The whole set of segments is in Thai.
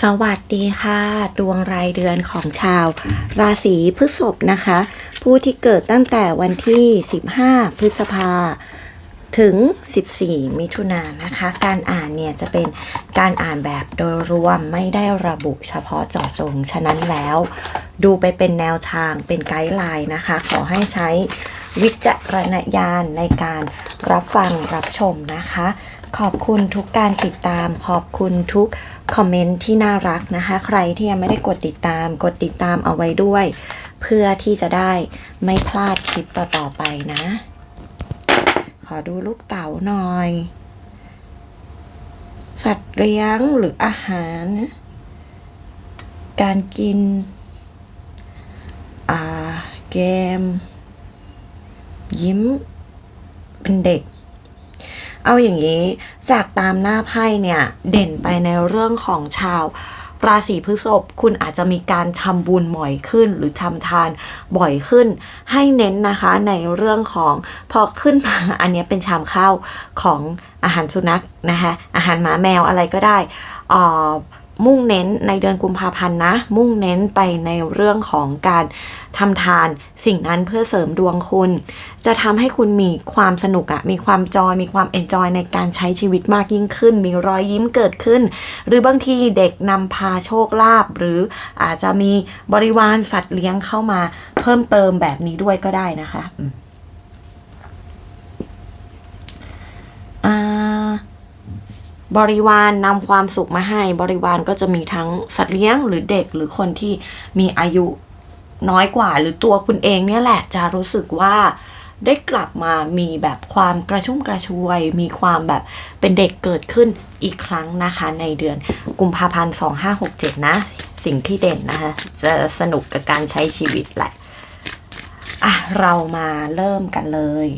สวัสดีค่ะ ดวงรายเดือนของชาว ราศีพฤษภนะคะ ผู้ที่เกิดตั้งแต่วันที่ 15 พฤษภาถึง 14 มิถุนายนนะคะ การอ่านเนี่ยจะเป็นการอ่านแบบโดยรวมไม่ได้ระบุเฉพาะเจาะจง ฉะนั้นแล้วดูไปเป็นแนวทางเป็นไกด์ไลน์นะคะ ขอให้ใช้วิจารณญาณในการรับฟังรับชมนะคะ ขอบคุณทุกการติดตามขอบคุณทุก คอมเมนต์ที่น่ารักนะคะ ใครที่ยังไม่ได้กดติดตาม กดติดตามเอาไว้ด้วย เพื่อที่จะได้ไม่พลาดคลิปต่อๆไปนะ ขอดูลูกเต๋าหน่อย สัตว์เลี้ยงหรืออาหาร การกินอาเกม ยิ้ม เป็นเด็ก เอาอย่างนี้จากตามหน้าไพ่เนี่ยเด่นไปในเรื่องของชาวราศีพฤษภคุณอาจจะมีการทำบุญบ่อยขึ้น หรือทำทานบ่อยขึ้น ให้เน้นนะคะในเรื่องของพอขึ้นมาอันนี้เป็นชามข้าวของอาหารสุนัขนะคะอาหารหมาแมวอะไรก็ได้อ่อ มุ่งเน้นในเดือนกุมภาพันธ์นะ มุ่งเน้นไปในเรื่องของการทำทานสิ่งนั้นเพื่อเสริมดวงคุณ จะทำให้คุณมีความสนุกอะมีความจอย มีความเอนจอยในการใช้ชีวิตมากยิ่งขึ้น มีรอยยิ้มเกิดขึ้น หรือบางทีเด็กนำพาโชคลาภหรืออาจจะมีบริวารสัตว์เลี้ยงเข้ามาเพิ่มเติมแบบนี้ด้วยก็ได้นะคะอืมอ่า บริวารนำความสุขมาให้บริวารก็จะมีทั้งสัตว์เลี้ยงหรือเด็กหรือคนที่มีอายุน้อยกว่า หรือตัวคุณเองเนี่ยแหละจะรู้สึกว่าได้กลับมามีแบบความกระชุ่มกระชวย มีความแบบเป็นเด็กเกิดขึ้นอีกครั้งนะคะในเดือนกุมภาพันธ์2567 นะ สิ่งที่เด่นนะคะ จะสนุกกับการใช้ชีวิตแหละ อะ เรามาเริ่มกันเลย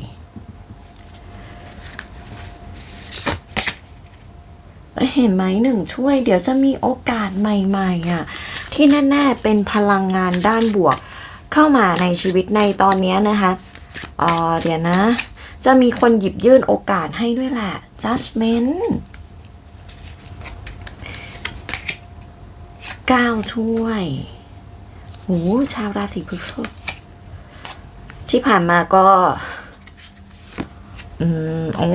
เห็นไหมหนึ่งช่วย เดี๋ยวจะมีโอกาสใหม่ๆอะที่แน่ๆเป็นพลังงานด้านบวก เข้ามาในชีวิตในตอนนี้นะคะอ๋อเดี๋ยวนะ จะมีคนหยิบยื่นโอกาสให้ด้วยแหละ judgment ก้าวช่วยโหชาวราศีพฤษภที่ผ่านมาก็ อืม โอ้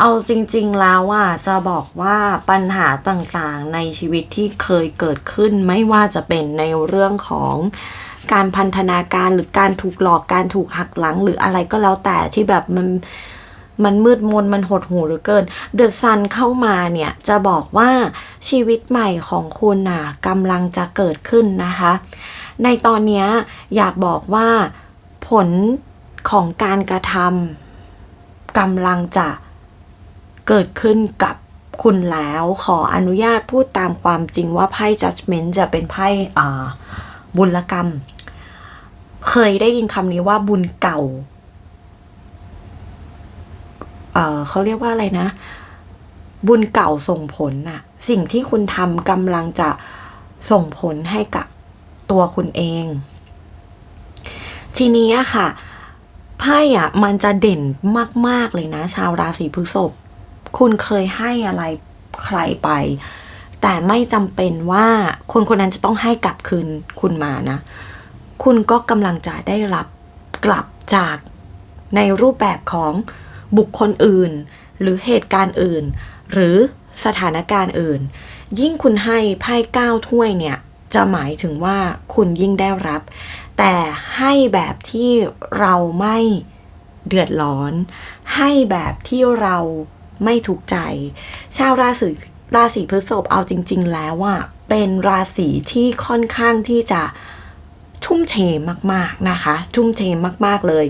เอาจริงๆแล้วว่าจะบอกว่าปัญหาต่างๆในชีวิตที่เคยเกิดขึ้น ไม่ว่าจะเป็นในเรื่องของการพันธนาการหรือการถูกหลอกการถูกหักหลังหรืออะไรก็แล้วแต่ที่แบบมันมันมืดมนมันหดหูเหลือเกิน เดอะซันเข้ามาเนี่ย จะบอกว่าชีวิตใหม่ของคุณน่ะกำลังจะเกิดขึ้นนะคะ ในตอนนี้อยากบอกว่าผลของการกระทำกำลังจะ เกิดขึ้นกับคุณแล้วขออนุญาตพูดตามความจริงว่าไพ่ judgment จะเป็นไพ่บุญกรรม เคยได้ยินคำนี้ว่าบุญเก่าเเขาเรียกว่าอะไรนะ บุญเก่าส่งผลน่ะ สิ่งที่คุณทำกำลังจะส่งผลให้กับตัวคุณเอง ทีนี้ค่ะไพ่อะมันจะเด่นมาก ๆ เลยนะ ชาวราศีพฤษภ คุณเคยให้อะไรใครไป แต่ไม่จำเป็นว่าคนคนนั้นจะต้องให้กลับคืนคุณมานะ คุณก็กำลังจะได้รับกลับจากในรูปแบบของบุคคลอื่น หรือเหตุการณ์อื่น หรือสถานการณ์อื่น ยิ่งคุณให้ไพ่เก้าถ้วยเนี่ย จะหมายถึงว่าคุณยิ่งได้รับ แต่ให้แบบที่เราไม่เดือดร้อน ให้แบบที่เรา ไม่ถูกใจ ชาวราศีราศีพฤษภเอาจริง ๆ แล้วว่าเป็นราศีที่ค่อนข้างที่จะทุ่มเทมากๆนะคะ ทุ่มเทมากๆเลย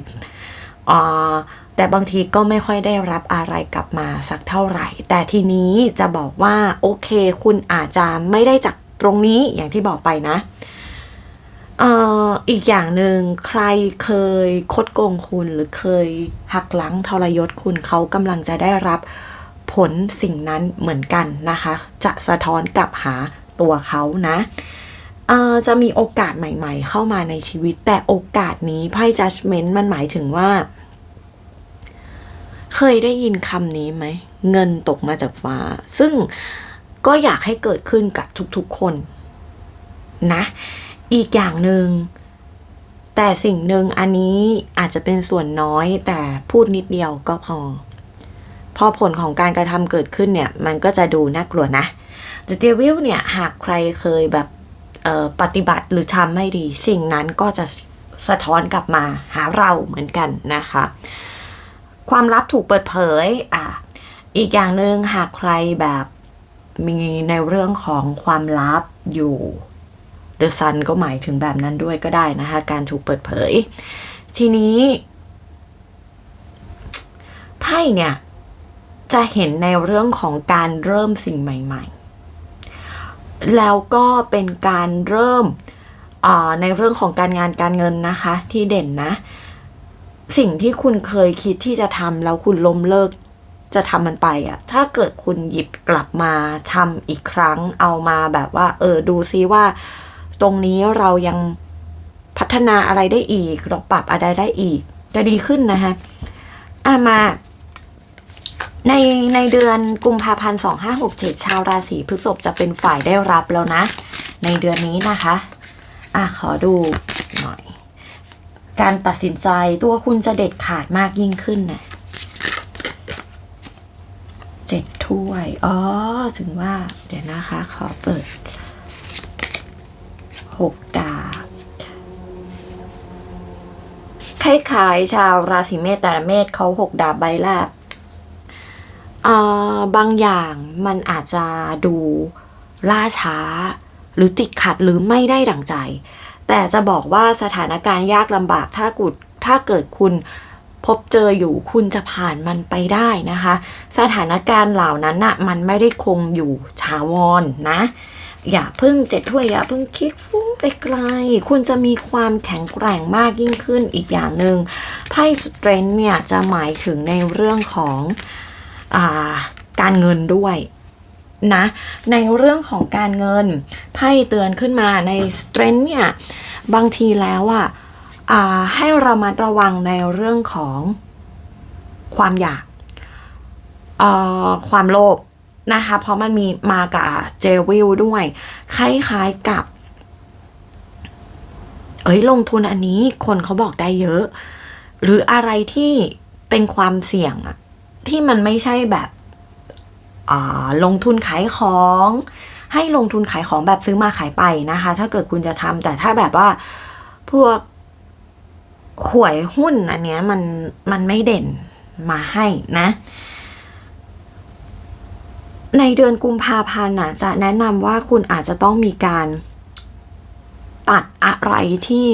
อ่าแต่บางทีก็ไม่ค่อยได้รับอะไรกลับมาสักเท่าไหร่ แต่ทีนี้จะบอกว่าโอเค คุณอาจจะไม่ได้จากตรงนี้อย่างที่บอกไปนะ เอ่ออีกอย่างหนึ่งใครเคยคดโกงคุณหรือเคยหักหลังทรยศคุณเขากำลังจะได้รับผลสิ่งนั้นเหมือนกันนะคะ จะสะท้อนกลับหาตัวเขานะจะมีโอกาสใหม่ ๆ เข้ามาในชีวิต แต่โอกาสนี้ไพ่ judgment มันหมายถึงว่า เคยได้ยินคำนี้ไหม เงินตกมาจากฟ้า ซึ่งก็อยากให้เกิดขึ้นกับทุกๆคน นะ อีกอย่างหนึง่งแต่สิ่งหนึ่งอันนี้อาจจะเป็นส่วนน้อยแต่พูดนิดเดียวก็พอ พอผลของการกระทำเกิดขึ้นเนี่ย มันก็จะดูน่ากลัวนะ The Devil เนี่ย หากใครเคยแบบปฏิบัติหรือทำไม่ดี สิ่งนั้นก็จะสะท้อนกลับมาหาเราเหมือนกันนะคะ ความลับถูกเปิดเผยอะอีกอย่างหนึ่งหากใครแบบมีในเรื่องของความลับอยู่ The Sun ก็หมายถึงแบบนั้นด้วยก็ได้นะคะ การถูกเปิดเผย ทีนี้ไพ่เนี่ย จะเห็นในเรื่องของการเริ่มสิ่งใหม่ ๆ แล้วก็เป็นการเริ่มในเรื่องของการงานการเงินนะคะ ที่เด่นนะ สิ่งที่คุณเคยคิดที่จะทำแล้วคุณล้มเลิกจะทำมันไปอะถ้าเกิดคุณหยิบกลับมาทำอีกครั้ง เอามาแบบว่า เออ ดูซิว่า ตรงนี้เรายังพัฒนาอะไรได้อีก เราปรับอะไรได้อีก จะดีขึ้นนะคะอะมา ในในเดือนกุมภาพันธ์2567ชาวราศีพฤษภจะเป็นฝ่ายได้รับแล้วนะ ในเดือนนี้นะคะ อะขอดูหน่อย การตัดสินใจตัวคุณจะเด็ดขาดมากยิ่งขึ้นนะเจ็ดถ้วย อ๋อ ถึงว่า เดี๋ยวนะคะ ขอเปิด หกดาบคล้ายๆชาวราศีเมษแต่เมษเขาหกดาบใบแรกอ่าบางอย่างมันอาจจะดูล่าช้า หรือติดขัดหรือไม่ได้ดั่งใจ แต่จะบอกว่าสถานการณ์ยากลำบากถ้ากุดถ้าเกิดคุณพบเจออยู่คุณจะผ่านมันไปได้นะคะ สถานการณ์เหล่านั้นน่ะมันไม่ได้คงอยู่ถาวรนนะ อย่าเพิ่งเจ็ดถ้วยอย่าเพิ่งคิดฟุ้งไปไกล คุณจะมีความแข็งแกร่งมากยิ่งขึ้นอีกอย่างหนึ่งไพ่สเตรนเนี่ยจะหมายถึงในเรื่องของอาการเงินด้วยนะในเรื่องของการเงินไพ่เตือนขึ้นมาในสเตรนเนี่ยบางทีแล้วอะอ่าให้ระมัดระวังในเรื่องของความอยากความโลภ นะคะ เพราะมันมีมากับเจวิลด้วย คล้ายๆกับ เอ้ยลงทุนอันนี้คนเขาบอกได้เยอะ หรืออะไรที่เป็นความเสี่ยงอะที่มันไม่ใช่แบบอ่าลงทุนขายของ ให้ลงทุนขายของแบบซื้อมาขายไปนะคะ ถ้าเกิดคุณจะทำแต่ถ้าแบบว่าพวกหวยหุ้นอันเนี้ยมันมันไม่เด่นมาให้นะ ในเดือนกุมภาพันธ์น่ะจะแนะนำว่าคุณอาจจะต้องมีการ ตัดอะไรที่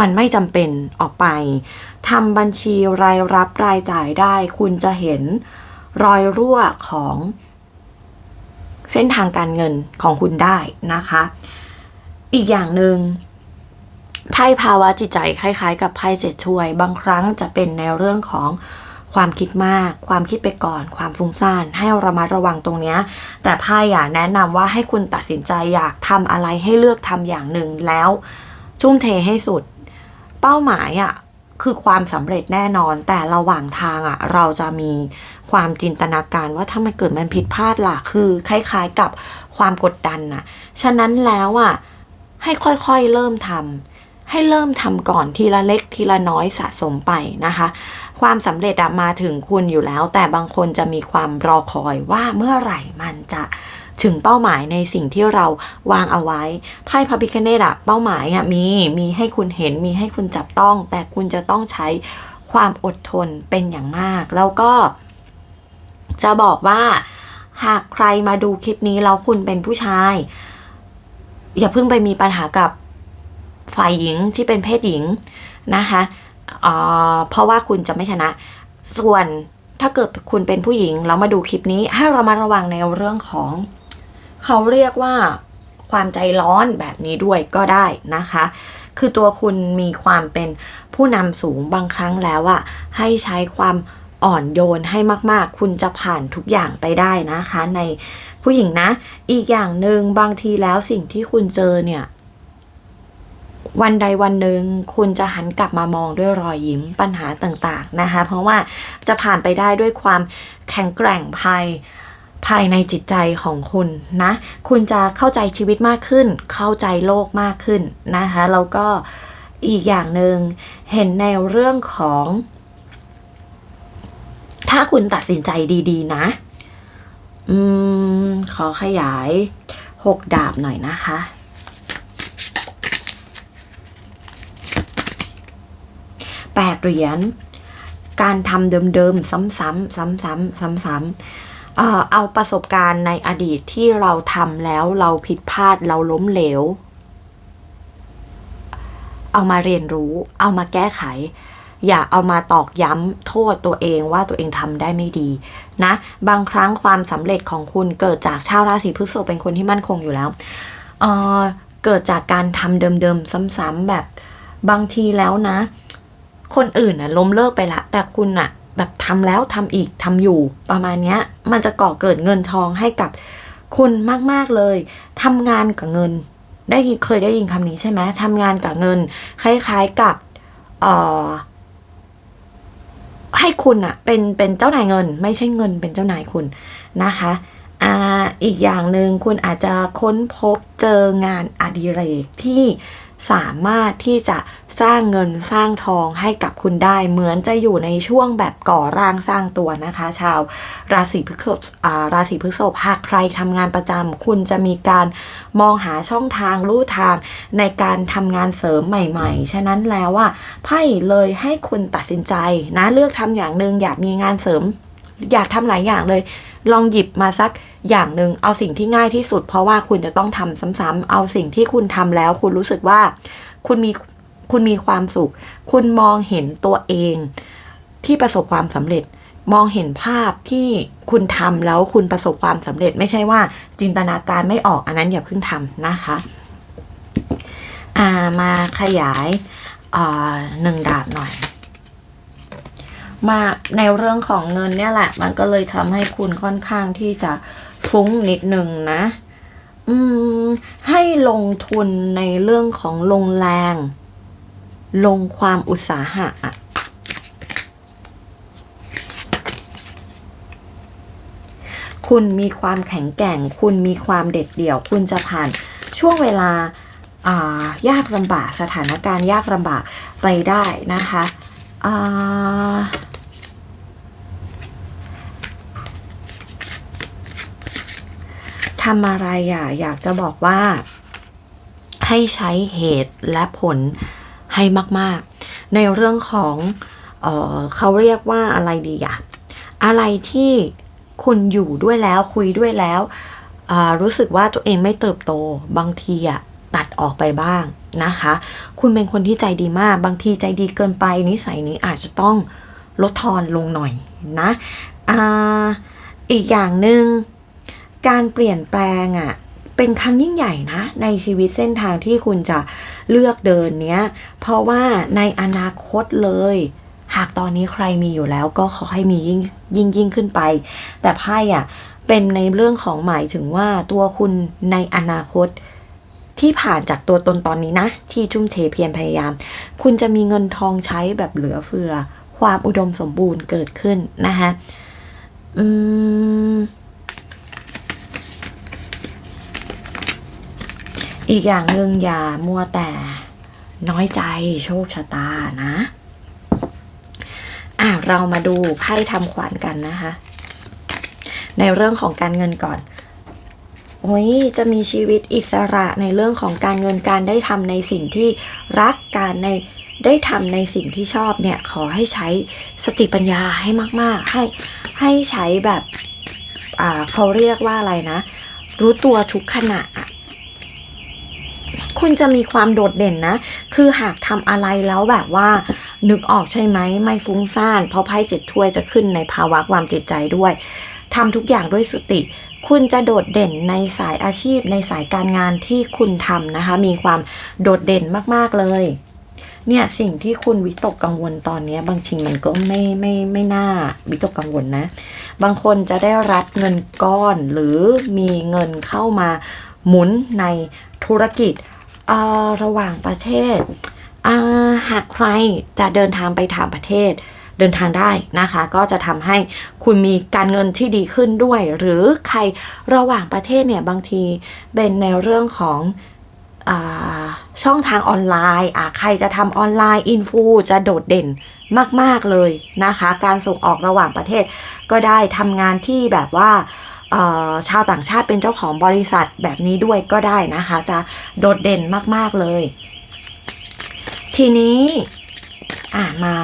มันไม่จำเป็นออกไปทำบัญชีรายรับรายจ่ายได้ คุณจะเห็นรอยรั่วของ เส้นทางการเงินของคุณได้นะคะ อีกอย่างหนึ่งไพ่ภาวะจิตใจคล้ายๆ กับไพ่เจ็ดถ้วย บางครั้งจะเป็นในเรื่องของ ความคิดมาก ความคิดไปก่อน ความฟุ้งซ่าน ให้ระมัดระวังตรงเนี้ย แต่ไพ่อยากแนะนำว่าให้คุณตัดสินใจอยากทำอะไรให้เลือกทำอย่างหนึ่งแล้วทุ่มเทให้สุด เป้าหมายอะ่ะคือความสำเร็จแน่นอน แต่ระหว่างทางอะ่ะเราจะมีความจินตนาการว่าถ้ามันเกิดมันผิดพลาดล่ะ คือคล้ายๆกับความกดดันน่ะ ฉะนั้นแล้วอะให้ค่อยๆเริ่มทำ ให้เริ่มทำก่อนทีละเล็กทีละน้อยสะสมไปนะคะ ความสำเร็จมาถึงคุณอยู่แล้ว แต่บางคนจะมีความรอคอยว่าเมื่อไหร่มันจะถึงเป้าหมายในสิ่งที่เราวางเอาไว้ไพ่พระพิคเนตอะเป้าหมายอะมีมีให้คุณเห็นมีให้คุณจับต้อง แต่คุณจะต้องใช้ความอดทนเป็นอย่างมาก แล้วก็จะบอกว่าหากใครมาดูคลิปนี้แล้วคุณเป็นผู้ชาย อย่าเพิ่งไปมีปัญหากับ ฝ่ายหญิงที่เป็นเพศหญิงนะคะเออเพราะว่าคุณจะไม่ชนะ ส่วนถ้าเกิดคุณเป็นผู้หญิงแล้วมาดูคลิปนี้ให้เรามาระวังในเรื่องของ เขาเรียกว่าความใจร้อนแบบนี้ด้วยก็ได้นะคะ คือตัวคุณมีความเป็นผู้นำสูงบางครั้งแล้วอะให้ใช้ความอ่อนโยนให้มาก ๆ คุณจะผ่านทุกอย่างไปได้นะคะ ในผู้หญิงนะ อีกอย่างหนึ่งบางทีแล้วสิ่งที่คุณเจอเนี่ย วันใดวันหนึ่งคุณจะหันกลับมามองด้วยรอยยิ้มปัญหาต่างๆนะคะเพราะว่าจะผ่านไปได้ด้วยความแข็งแกร่งภายภายในจิตใจของคุณนะ คุณจะเข้าใจชีวิตมากขึ้น เข้าใจโลกมากขึ้นนะคะแล้วก็อีกอย่างหนึ่งเห็นในเรื่องของ ถ้าคุณตัดสินใจดีๆ นะอืมขอขยายหกดาบหน่อยนะคะ แปดเหรียญ การทำเดิมๆ ซ้ำๆซ้ำๆซ้ำๆเอาประสบการณ์ในอดีตที่เราทำแล้วเราผิดพลาดเราล้มเหลว เอามาเรียนรู้ เอามาแก้ไข อย่าเอามาตอกย้ำโทษตัวเองว่าตัวเองทำได้ไม่ดีนะ บางครั้งความสำเร็จของคุณเกิดจากชาวราศีพฤษภเป็นคนที่มั่นคงอยู่แล้วเเกิดจากการทำเดิมๆ ซ้ำๆแบบบางทีแล้วนะ คนอื่นน่ะล้มเลิกไปละ แต่คุณน่ะ แบบทำแล้วทำอีกทำอยู่ประมาณเนี้ย มันจะก่อเกิดเงินทองให้กับคุณมาก ๆ เลยทำงานกับเงิน ได้เคยได้ยินคำนี้ใช่ไหมทำงานกับเงิน คล้าย ๆกับเอ่อให้คุณอะเป็นเป็นเจ้านายเงิน ไม่ใช่เงินเป็นเจ้านายคุณนะคะ อีกอย่างหนึ่งคุณอาจจะค้นพบเจองานอดิเรกที่สามารถที่จะสร้างเงินสร้างทองให้กับคุณได้ เหมือนจะอยู่ในช่วงแบบก่อร่างสร้างตัวนะคะ ชาวราศีพฤษภาราศีพฤษภหากใครทำงานประจำคุณจะมีการมองหาช่องทางลู่ทางในการทำงานเสริมใหม่ๆ ฉะนั้นแล้วว่าไพ่เลยให้คุณตัดสินใจนะเลือกทำอย่างหนึ่งอยากมีงานเสริม อยากทำหลายอย่างเลย ลองหยิบมาสัก อย่างหนึ่งเอาสิ่งที่ง่ายที่สุด เพราะว่าคุณจะต้องทำซ้ำๆเอาสิ่งที่คุณทำแล้ว คุณรู้สึกว่า คุณมีคุณมีความสุข คุณมองเห็นตัวเองที่ประสบความสำเร็จ มองเห็นภาพที่คุณทำแล้วคุณประสบความสำเร็จ ไม่ใช่ว่าจินตนาการไม่ออกอันนั้นอย่าเพิ่งทำนะคะามาขยายาหนึ่งดาบหน่อย มาในเรื่องของเงินเนี่ยแหละ มันก็เลยทำให้คุณค่อนข้างที่จะ ฟุ้งนิดหนึ่งนะอืมให้ลงทุนในเรื่องของลงแรง ลงความอุตสาหะอะคุณมีความแข็งแกร่ง คุณมีความเด็ดเดี่ยว คุณจะผ่านช่วงเวลาายากลำบากสถานการณ์ยากลำบากไปได้นะคะอ่า ทำอะไรอะอยากจะบอกว่า ให้ใช้เหตุและผลให้มาก ๆ ในเรื่องของเออเขาเรียกว่าอะไรดีอะอะไรที่คุณอยู่ด้วยแล้วคุยด้วยแล้วรู้สึกว่าตัวเองไม่เติบโตบางทีอะตัดออกไปบ้างนะคะ คุณเป็นคนที่ใจดีมาก บางทีใจดีเกินไปนิสัยนี้อาจจะต้องลดทอนลงหน่อยนะออีกอย่างหนึ่ง การเปลี่ยนแปลงอะ่ะเป็นครั้งยิ่งใหญ่นะในชีวิตเส้นทางที่คุณจะเลือกเดินเนี้ย เพราะว่าในอนาคตเลย หากตอนนี้ใครมีอยู่แล้วก็ขอให้มียิ่งยิ่งยิ่งขึ้นไป แต่ไพ่อะเป็นในเรื่องของหมายถึงว่าตัวคุณในอนาคตที่ผ่านจากตัวตนตอนนี้นะ ที่ชุ่มเทเพียรพยายาม คุณจะมีเงินทองใช้แบบเหลือเฟือ ความอุดมสมบูรณ์เกิดขึ้นนะคะอืม อีกอย่างหนึ่งอย่ามัวแต่น้อยใจโชคชะตานะอะเรามาดูไพ่ทำขวัญกันนะคะ ในเรื่องของการเงินก่อนโอ้ยจะมีชีวิตอิสระในเรื่องของการเงินการได้ทำในสิ่งที่รักการในได้ทำในสิ่งที่ชอบเนี่ยขอให้ใช้สติปัญญาให้มาก ๆ ให้ให้ใช้แบบอ่าเขาเรียกว่าอะไรนะ รู้ตัวทุกขณะอะ คุณจะมีความโดดเด่นนะ คือหากทำอะไรแล้วแบบว่า นึกออกใช่ไหมไม่ฟุ้งซ่าน เพราะไพ่เจ็ดถ้วยจะขึ้นในภาวะความจิตใจด้วยทำทุกอย่างด้วยสติ คุณจะโดดเด่นในสายอาชีพในสายการงานที่คุณทำนะคะ มีความโดดเด่นมาก ๆ เลย เนี่ยสิ่งที่คุณวิตกกังวลตอนนี้บางทีมันก็ไม่ไม่ไม่น่าวิตกกังวลนะ บางคนจะได้รับเงินก้อนหรือมีเงินเข้ามาหมุนในธุรกิจ ระหว่างประเทศ หากใครจะเดินทางไปต่างประเทศเดินทางได้นะคะ ก็จะทำให้คุณมีการเงินที่ดีขึ้นด้วย หรือใครระหว่างประเทศเนี่ยบางทีเป็นในเรื่องของอช่องทางออนไลน์ใครจะทำออนไลน์อินฟูจะโดดเด่นมาก ๆ เลยนะคะ การส่งออกระหว่างประเทศก็ได้ทำงานที่แบบว่า ชาวต่างชาติเป็นเจ้าของบริษัทแบบนี้ด้วยก็ได้นะคะ จะโดดเด่นมาก ๆ เลย ทีนี้อะมา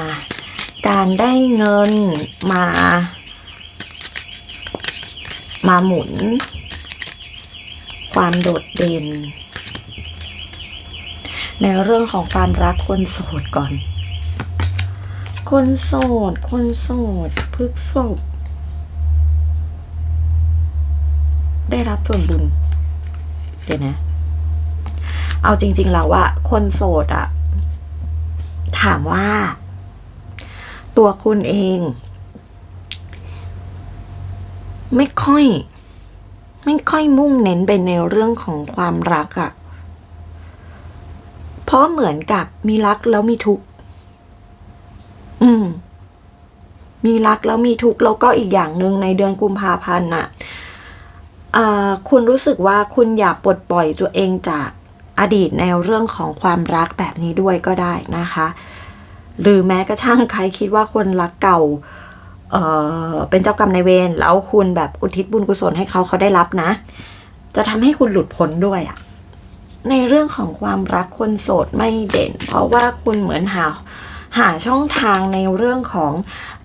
การได้เงินมา มาหมุน ความโดดเด่น ในเรื่องของความรักคนโสดก่อน คนโสด คนโสดพฤกษบ ได้รับส่วนบุญ เดี๋ยวนะ เอาจริง ๆ แล้วว่าคนโสดอะถามว่า ตัวคุณเอง ไม่ค่อย ไม่ค่อยมุ่งเน้นไปในเรื่องของความรักอะเพราะเหมือนกับมีรักแล้วมีทุกข์ อืม มีรักแล้วมีทุกข์แล้วก็อีกอย่างหนึ่งในเดือนกุมภาพันธ์น่ะ คุณรู้สึกว่าคุณอยากปลดปล่อยตัวเองจากอดีตในเรื่องของความรักแบบนี้ด้วยก็ได้นะคะ หรือแม้กระทั่งใครคิดว่าคนรักเก่าเเป็นเจ้ากรรมนายเวรแล้วคุณแบบอุทิศบุญกุศลให้เขาเขาได้รับนะ จะทำให้คุณหลุดพ้นด้วยอะในเรื่องของความรักคนโสดไม่เด่น เพราะว่าคุณเหมือนหาหาช่องทางในเรื่องของ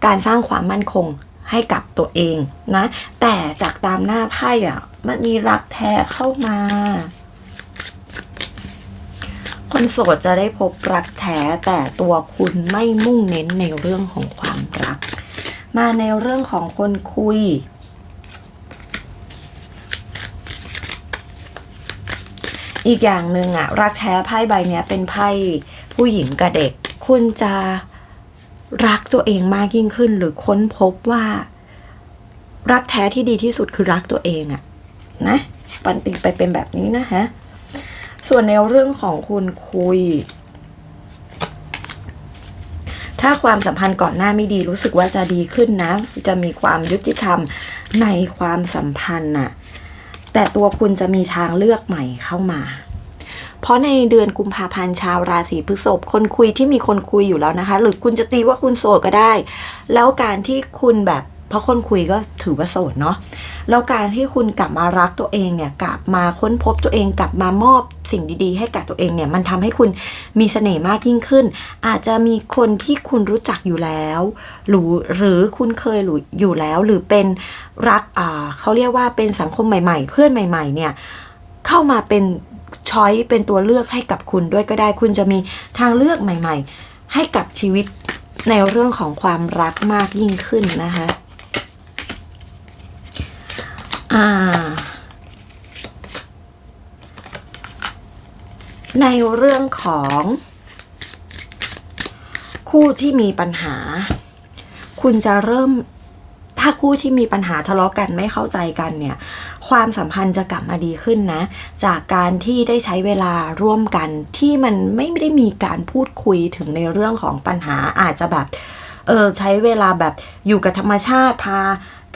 การสร้างความมั่นคง ให้กับตัวเองนะ แต่จากตามหน้าไพ่อะมันมีรักแท้เข้ามา คนโสดจะได้พบรักแท้แต่ตัวคุณไม่มุ่งเน้นในเรื่องของความรัก มาในเรื่องของคนคุยอีกอย่างหนึ่งอะรักแท้ไพ่ใบนี้เป็นไพ่ผู้หญิงกับเด็ก คุณจะ รักตัวเองมากยิ่งขึ้น หรือค้นพบว่า รักแท้ที่ดีที่สุดคือรักตัวเองอะนะปันติไปเป็นแบบนี้นะฮะส่วนในเรื่องของคุณคุย ถ้าความสัมพันธ์ก่อนหน้าไม่ดีรู้สึกว่าจะดีขึ้นนะ จะมีความยุติธรรมในความสัมพันธ์น่ะแต่ตัวคุณจะมีทางเลือกใหม่เข้ามา ราะในเดือนกุมภาพันธ์ชาวราศีพฤษภคนคุยที่มีคนคุยอยู่แล้วนะคะ หรือคุณจะตีว่าคุณโสดก็ได้ แล้วการที่คุณแบบเพราะคนคุยก็ถือว่าโสดเนาะแล้วการที่คุณกลับมารักตัวเองเนี่ยกลับมาค้นพบตัวเองกลับมามอบสิ่งดีๆ ให้กับตัวเองเนี่ยมันทำให้คุณมีเสน่ห์มากยิ่งขึ้น อาจจะมีคนที่คุณรู้จักอยู่แล้ว หรือหรือคุณเคยอยู่แล้ว หรือเป็นรักอ่าเขาเรียกว่าเป็นสังคมใหม่ ๆ เพื่อนใหม่ ๆ เนี่ยเข้ามาเป็น ช้อยเป็นตัวเลือกให้กับคุณด้วยก็ได้ คุณจะมีทางเลือกใหม่ๆ ให้กับชีวิตในเรื่องของความรักมากยิ่งขึ้นนะคะอ่าในเรื่องของ คู่ที่มีปัญหา คุณจะเริ่ม ถ้าคู่ที่มีปัญหาทะเลาะกันไม่เข้าใจกันเนี่ย ความสัมพันธ์จะกลับมาดีขึ้นนะ จากการที่ได้ใช้เวลาร่วมกันที่มันไม่ได้มีการพูดคุยถึงในเรื่องของปัญหาอาจจะแบบ เออใช้เวลาแบบอยู่กับธรรมชาติพา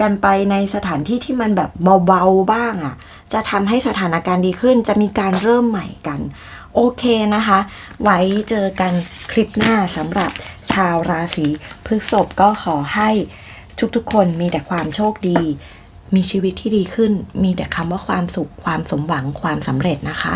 กันไปในสถานที่ที่มันแบบเบาๆบ้างอะ่ะ จะทำให้สถานการณ์ดีขึ้น จะมีการเริ่มใหม่กัน โอเคนะคะ ไว้เจอกันคลิปหน้าสำหรับชาวราศีพฤษภก็ขอให้ ทุกๆ คนมีแต่ความโชคดี มีชีวิตที่ดีขึ้น มีแต่คำว่าความสุข ความสมหวัง ความสำเร็จนะคะ